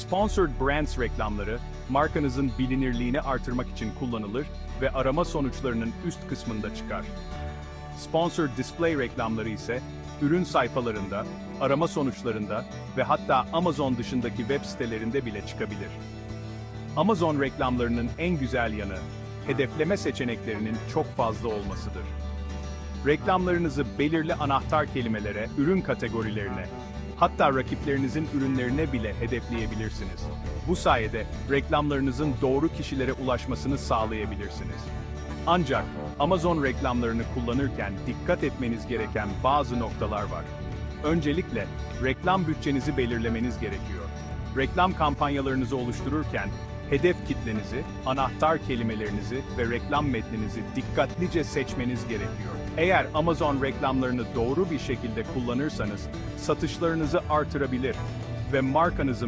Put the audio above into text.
Sponsored Brands reklamları, markanızın bilinirliğini artırmak için kullanılır ve arama sonuçlarının üst kısmında çıkar. Sponsored Display reklamları ise, ürün sayfalarında, arama sonuçlarında ve hatta Amazon dışındaki web sitelerinde bile çıkabilir. Amazon reklamlarının en güzel yanı, hedefleme seçeneklerinin çok fazla olmasıdır. Reklamlarınızı belirli anahtar kelimelere, ürün kategorilerine, hatta rakiplerinizin ürünlerine bile hedefleyebilirsiniz. Bu sayede reklamlarınızın doğru kişilere ulaşmasını sağlayabilirsiniz. Ancak Amazon reklamlarını kullanırken dikkat etmeniz gereken bazı noktalar var. Öncelikle reklam bütçenizi belirlemeniz gerekiyor. Reklam kampanyalarınızı oluştururken hedef kitlenizi, anahtar kelimelerinizi ve reklam metninizi dikkatlice seçmeniz gerekiyor. Eğer Amazon reklamlarını doğru bir şekilde kullanırsanız satışlarınızı artırabilir ve markanızı